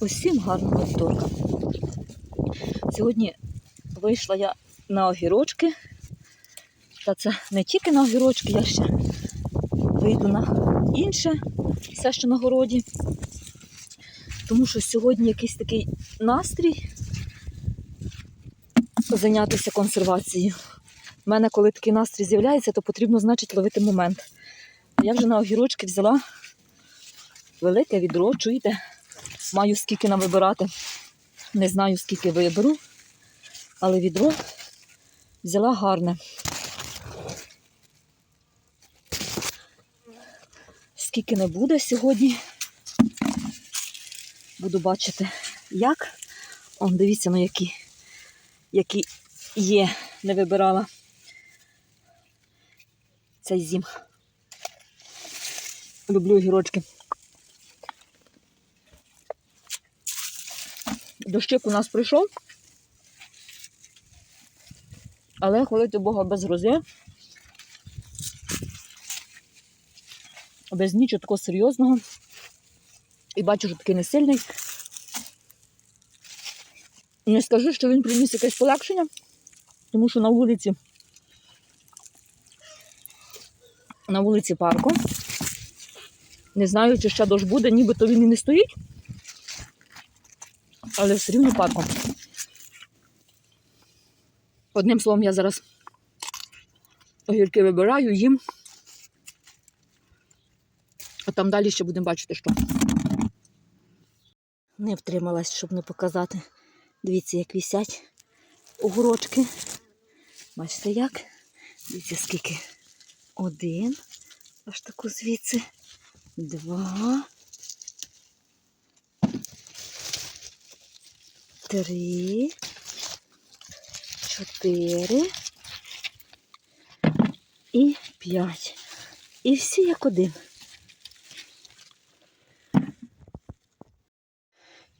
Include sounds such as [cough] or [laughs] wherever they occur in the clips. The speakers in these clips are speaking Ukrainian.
Усім гарного вівторка. Сьогодні вийшла я на огірочки. Та це не тільки на огірочки, я ще вийду на інше, все, що на городі. Тому що сьогодні якийсь такий настрій зайнятися консервацією. У мене, коли такий настрій з'являється, то потрібно, значить, ловити момент. Я вже на огірочки взяла велике відро, чуєте? Маю скільки нам вибирати. Не знаю, скільки виберу, але відро взяла гарне. Скільки не буде сьогодні. Буду бачити, як. Он, дивіться, ну які, які є, не вибирала цей зім. Люблю огірочки. Дощик у нас прийшов. Але хвалити Бога без грози. Без нічого такого серйозного. І бачу, що такий не сильний. Не скажу, що він приніс якесь полегшення, тому що на вулиці, на вулиці парку. Не знаю, чи ще дощ буде, нібито він і не стоїть але все рівно парком. Одним словом, я зараз огірки вибираю, їм. А там далі ще будемо бачити, що. Не втрималась, щоб не показати. Дивіться, як вісять огурочки. Бачите як? Дивіться, скільки. Один. Аж таку звідси. Два. Три, чотири і п'ять. І всі як один.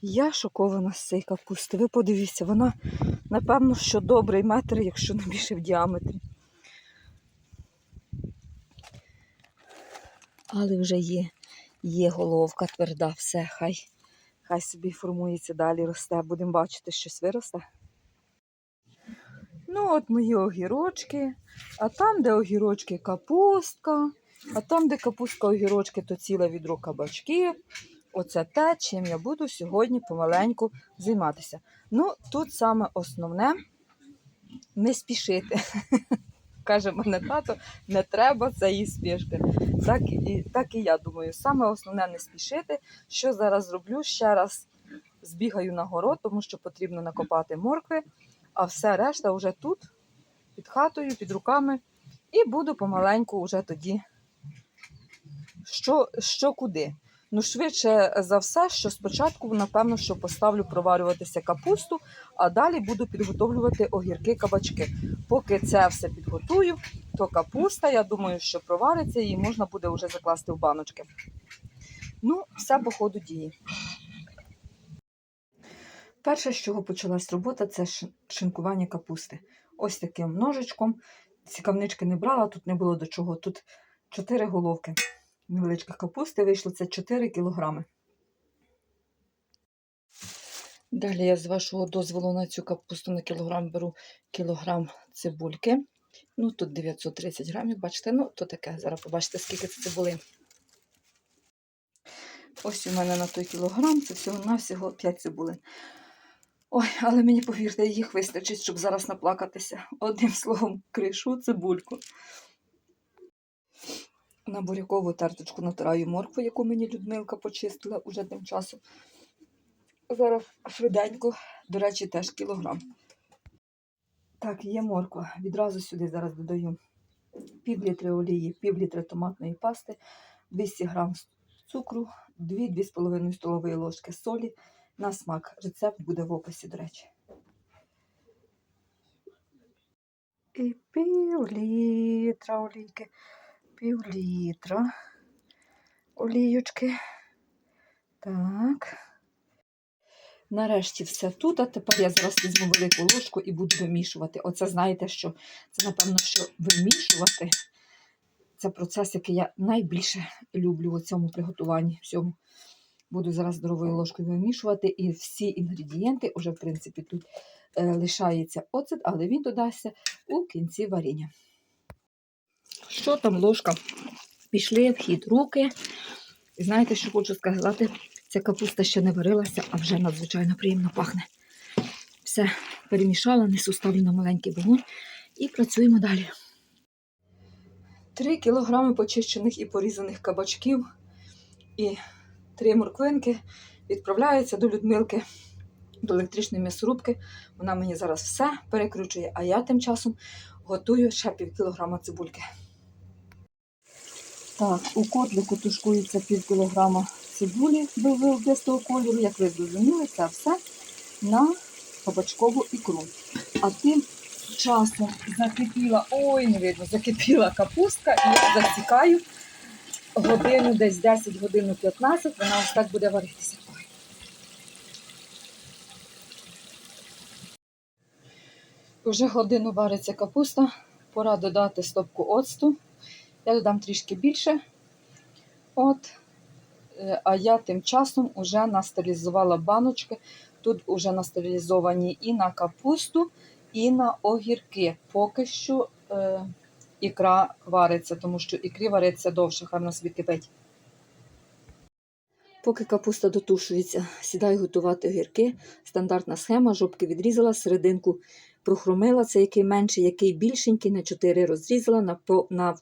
Я шокована з цієї капусти. Ви подивіться, вона, напевно, що добрий метр, якщо не більше в діаметрі. Але вже є, є головка тверда, все, хай. Хай собі формується далі, росте. Будемо бачити, щось виросте. Ну, от мої огірочки. А там, де огірочки, капустка. А там, де капустка огірочки, то ціле відро кабачки. Оце те, чим я буду сьогодні помаленьку займатися. Ну, тут саме основне не спішити. [laughs] Каже мене тато, не треба цієї спішки. Так і, так і я думаю. Саме основне не спішити. Що зараз зроблю? Ще раз збігаю на город, тому що потрібно накопати моркви, а все решта вже тут, під хатою, під руками. І буду помаленьку вже тоді, що, що куди. Ну, швидше за все, що спочатку, напевно, що поставлю проварюватися капусту, а далі буду підготовлювати огірки-кабачки. Поки це все підготую, то капуста, я думаю, що провариться, її можна буде вже закласти в баночки. Ну, все по ходу дії. Перше, з чого почалась робота, це шинкування капусти. Ось таким ножичком. Цікавнички не брала, тут не було до чого. Тут 4 головки невеличких капусти вийшло це 4 кілограми. Далі я з вашого дозволу на цю капусту на кілограм беру кілограм цибульки. Ну, тут 930 грамів, бачите, ну, то таке. Зараз побачите, скільки це цибули. Ось у мене на той кілограм, це всього-навсього 5 цибулин. Ой, але мені повірте, їх вистачить, щоб зараз наплакатися. Одним словом, кришу цибульку. На бурякову терточку натираю моркву, яку мені Людмилка почистила уже тим часом. Зараз швиденько, до речі, теж кілограм. Так, є морква. Відразу сюди зараз додаю пів літри олії, пів літри томатної пасти, 200 грам цукру, 2-2,5 столової ложки солі на смак. Рецепт буде в описі, до речі. І пів літра олійки пів літра оліючки. Так. Нарешті все тут, а тепер я зараз візьму велику ложку і буду вимішувати. Оце знаєте, що це, напевно, що вимішувати. Це процес, який я найбільше люблю у цьому приготуванні всьому. Буду зараз здоровою ложкою вимішувати, і всі інгредієнти, вже, в принципі, тут е, лишається оцет, але він додасться у кінці варіння. Що там ложка? Пішли в хід руки. І знаєте, що хочу сказати? Ця капуста ще не варилася, а вже надзвичайно приємно пахне. Все перемішала, несу ставлю на маленький вогонь і працюємо далі. 3 кілограми почищених і порізаних кабачків і 3 морквинки відправляються до Людмилки, до електричної м'ясорубки. Вона мені зараз все перекручує, а я тим часом готую ще пів кілограма цибульки. Так, у котлику тушкується пів кілограма цибулі виобистого кольору. Як ви зрозуміли, це все на кабачкову ікру. А тим часом закипіла, ой, не видно, закипіла капустка, і я засікаю годину, десь 10 годину 15, вона ось так буде варитися. Вже годину вариться капуста, пора додати стопку оцту. Я додам трішки більше. От. Е, А я тим часом вже настерилізувала баночки. Тут вже настерилізовані і на капусту, і на огірки. Поки що е, ікра вариться, тому що ікрі вариться довше, хай кипить. Поки капуста дотушується, сідаю готувати огірки. Стандартна схема, жопки відрізала, серединку прохромила, це який менший, який більшенький, на 4 розрізала, на,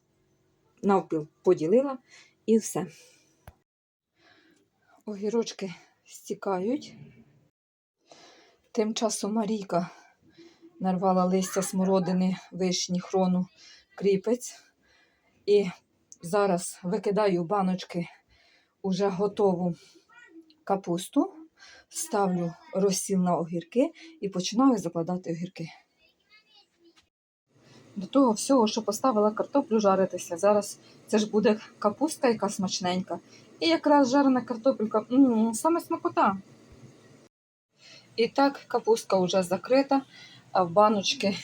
навпіл поділила і все. Огірочки стікають. Тим часом Марійка нарвала листя смородини, вишні, хрону, кріпець. І зараз викидаю баночки уже готову капусту, ставлю розсіл на огірки і починаю закладати огірки. До того всього, що поставила картоплю жаритися. Зараз це ж буде капуста, яка смачненька. І якраз жарена картопелька, саме смакота. І так, капустка вже закрита, а в баночки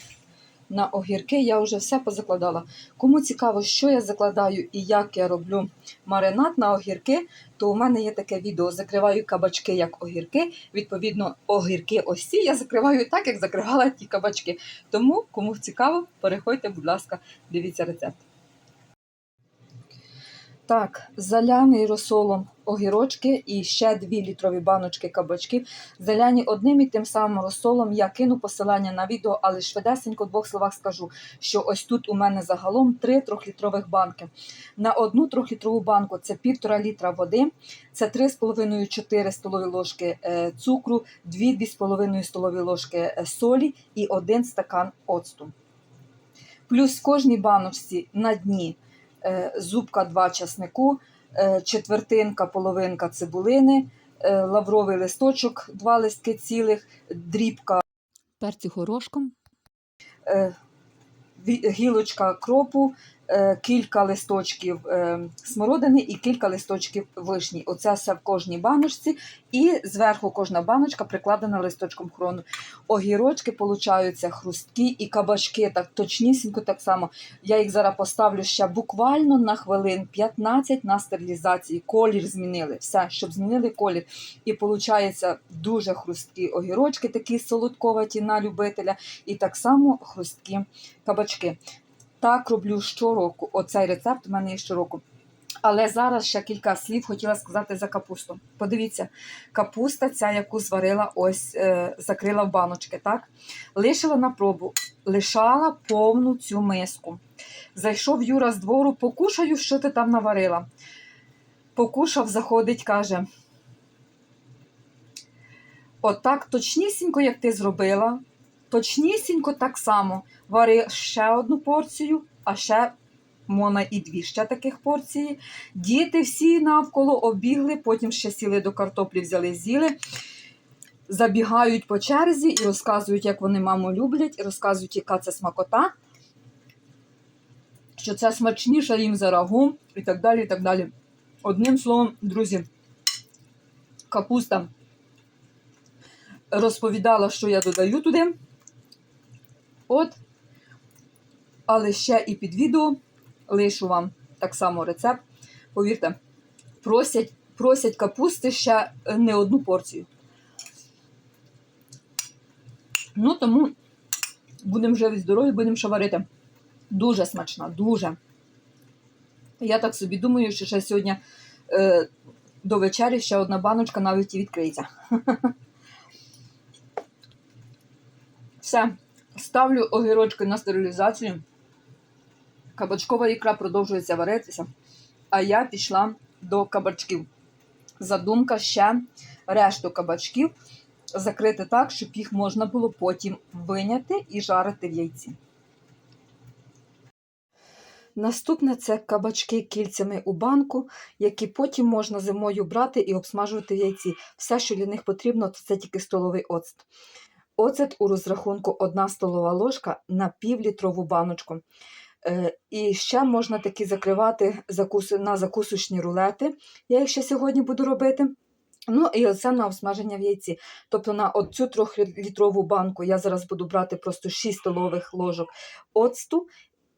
на огірки я вже все позакладала. Кому цікаво, що я закладаю і як я роблю маринад на огірки, то у мене є таке відео. Закриваю кабачки як огірки. Відповідно, огірки ось ці я закриваю так, як закривала ті кабачки. Тому, кому цікаво, переходьте, будь ласка, дивіться рецепт. Так, заляний розсолом огірочки і ще 2 літрові баночки кабачків. Заляні одним і тим самим розсолом. Я кину посилання на відео, але швидесенько в двох словах скажу, що ось тут у мене загалом 3 трьохлітрових банки. На одну трьохлітрову банку це 1,5 літра води, це 3,5-4 столові ложки е, цукру, 2-2,5 столові ложки е, солі і 1 стакан оцту. Плюс в кожній баночці на дні зубка 2 часнику, е, четвертинка, половинка цибулини, е, лавровий листочок, 2 листки цілих, дрібка. Перцю горошком, е, гілочка кропу, е, кілька листочків е, смородини і кілька листочків вишні. Оце все в кожній баночці. І зверху кожна баночка прикладена листочком хрону. Огірочки получаються хрусткі і кабачки так точнісінько так само. Я їх зараз поставлю ще буквально на хвилин 15 на стерилізації. Колір змінили. Все, щоб змінили колір. І виходить дуже хрусткі огірочки, такі солодковаті на любителя, і так само хрусткі кабачки. Так роблю щороку. Оцей рецепт у мене є щороку. Але зараз ще кілька слів хотіла сказати за капусту. Подивіться, капуста, ця, яку зварила, ось е, закрила в баночки, так? Лишила на пробу, лишала повну цю миску. Зайшов Юра з двору, покушаю, що ти там наварила. Покушав, заходить, каже. Отак точнісінько, як ти зробила, точнісінько так само. Вари ще одну порцію, а ще мона і дві ще таких порції. Діти всі навколо обігли, потім ще сіли до картоплі, взяли, з'їли. Забігають по черзі і розказують, як вони маму люблять, і розказують, яка це смакота, що це смачніше їм за рагу і так далі. і так далі. Одним словом, друзі, капуста розповідала, що я додаю туди. От. Але ще і під відео лишу вам так само рецепт. Повірте, просять, просять капусти ще е, не одну порцію. Ну, тому будемо вже від здоров'я, будемо ще варити. Дуже смачна, дуже. Я так собі думаю, що ще сьогодні е, до вечері ще одна баночка навіть і відкриється. [laughs] Все, ставлю огірочки на стерилізацію. Кабачкова ікра продовжується варитися. А я пішла до кабачків. Задумка ще решту кабачків закрити так, щоб їх можна було потім виняти і жарити в яйці. Наступне це кабачки кільцями у банку, які потім можна зимою брати і обсмажувати в яйці. Все, що для них потрібно, це тільки столовий оцет. Оцет у розрахунку 1 столова ложка на півлітрову баночку. Е, І ще можна такі закривати на закусочні рулети. Я їх ще сьогодні буду робити. Ну і оце на обсмаження в яйці. Тобто на цю трьохлітрову банку я зараз буду брати просто 6 столових ложок оцту,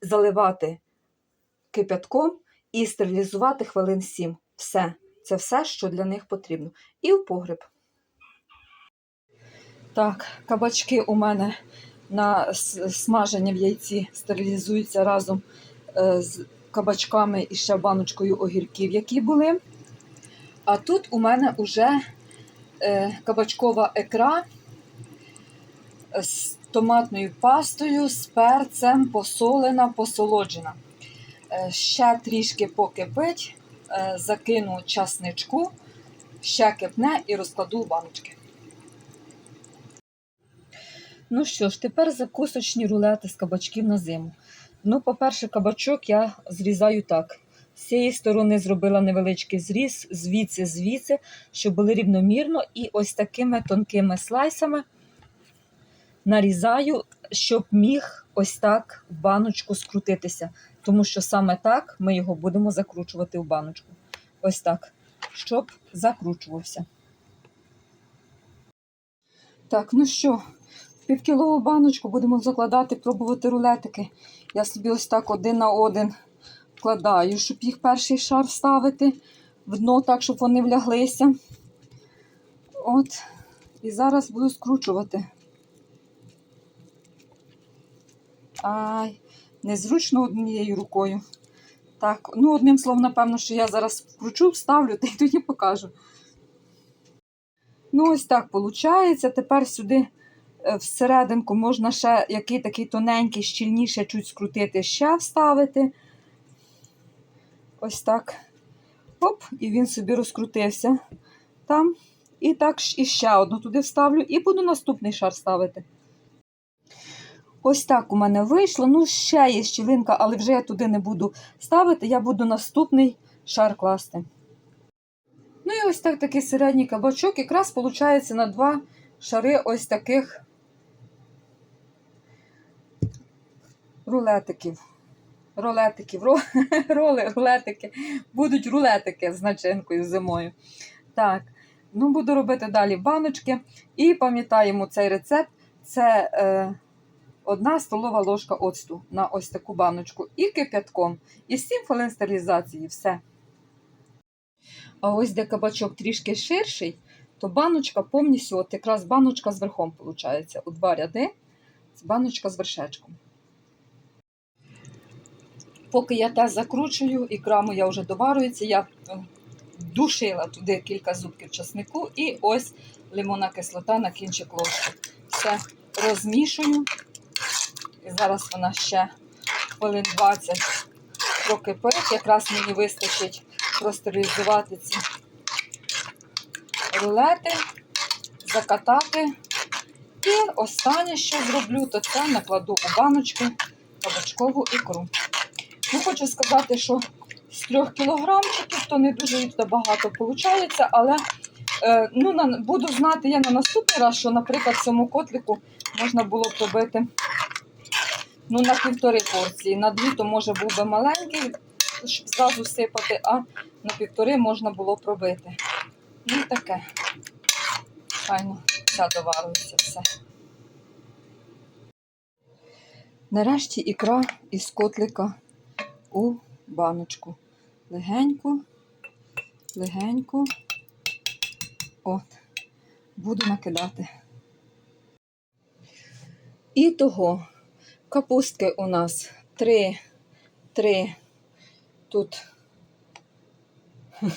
заливати кипятком і стерилізувати хвилин 7. Все. Це все, що для них потрібно. І в погреб. Так, кабачки у мене на смаження в яйці стерилізуються разом е, з кабачками і ще баночкою огірків, які були. А тут у мене вже е, кабачкова ікра з томатною пастою, з перцем, посолена, посолоджена. Е, ще трішки покипить, е, закину часничку, ще кипне і розкладу баночки. Ну що ж, тепер закусочні рулети з кабачків на зиму. Ну, по-перше, кабачок я зрізаю так. З цієї сторони зробила невеличкий зріз, звідси, звідси, щоб були рівномірно, і ось такими тонкими слайсами нарізаю, щоб міг ось так в баночку скрутитися. Тому що саме так ми його будемо закручувати в баночку. Ось так, щоб закручувався. Так, ну що, півкілову баночку будемо закладати, пробувати рулетики. Я собі ось так один на один вкладаю, щоб їх перший шар ставити в дно, так, щоб вони вляглися. От, і зараз буду скручувати. Ай, незручно однією рукою. Так, ну одним словом, напевно, що я зараз вкручу, вставлю та й тоді покажу. Ну, ось так виходить. Тепер сюди всерединку можна ще який такий тоненький, щільніше чуть скрутити, ще вставити. Ось так. Оп, і він собі розкрутився там. І так і ще одну туди вставлю, і буду наступний шар ставити. Ось так у мене вийшло. Ну, ще є щілинка, але вже я туди не буду ставити, я буду наступний шар класти. Ну і ось так такий середній кабачок, якраз виходить на два шари ось таких рулетиків. Рулетиків, ро, [laughs] роли, рулетики. Будуть рулетики з начинкою зимою. Так, ну буду робити далі баночки. І пам'ятаємо цей рецепт. Це е, одна столова ложка оцту на ось таку баночку. І кип'ятком. І 7 хвилин стерилізації. Все. А ось де кабачок трішки ширший, то баночка повністю, от якраз баночка з верхом, виходить, у два ряди, баночка з вершечком. Поки я те закручую, ікра моя вже доварюється, я душила туди кілька зубків часнику і ось лимонна кислота на кінчик ложки. Все розмішую. І зараз вона ще хвилин 20 прокипить. Якраз мені вистачить простерилізувати ці рулети, закатати. І останнє, що зроблю, то це накладу у баночку кабачкову ікру. Ну, хочу сказати, що з трьох кілограмчиків то не дуже багато виходить, але е, ну, на, буду знати я на наступний раз, що, наприклад, в цьому котлику можна було б робити ну, на півтори порції. На дві то може був би маленький, щоб зразу сипати, а на півтори можна було б робити. Ну, таке. Файно, все доварюється все. Нарешті ікра із котлика у баночку. Легенько легенько. От, буду накидати. І того капустки у нас три, три. Тут, [laughs]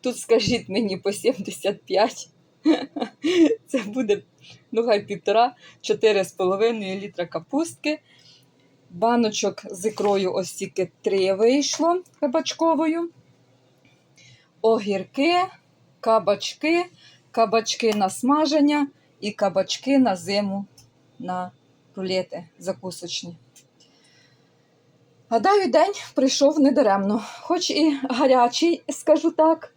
тут скажіть мені по 75. [laughs] Це буде, ну хай півтора, чотири з половиною літра капустки. Баночок з ікрою ось тільки три вийшло кабачковою. Огірки, кабачки, кабачки на смаження і кабачки на зиму на рулети закусочні. Гадаю, день прийшов недаремно, хоч і гарячий, скажу так.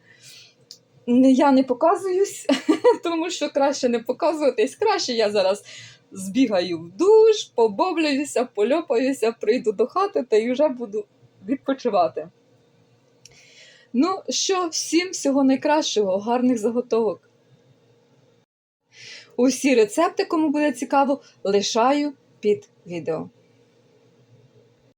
Я не показуюсь, [laughs] тому що краще не показуватись. Краще я зараз збігаю в душ, побовлююся, польопаюся, прийду до хати та й вже буду відпочивати. Ну що, всім всього найкращого, гарних заготовок. Усі рецепти, кому буде цікаво, лишаю під відео.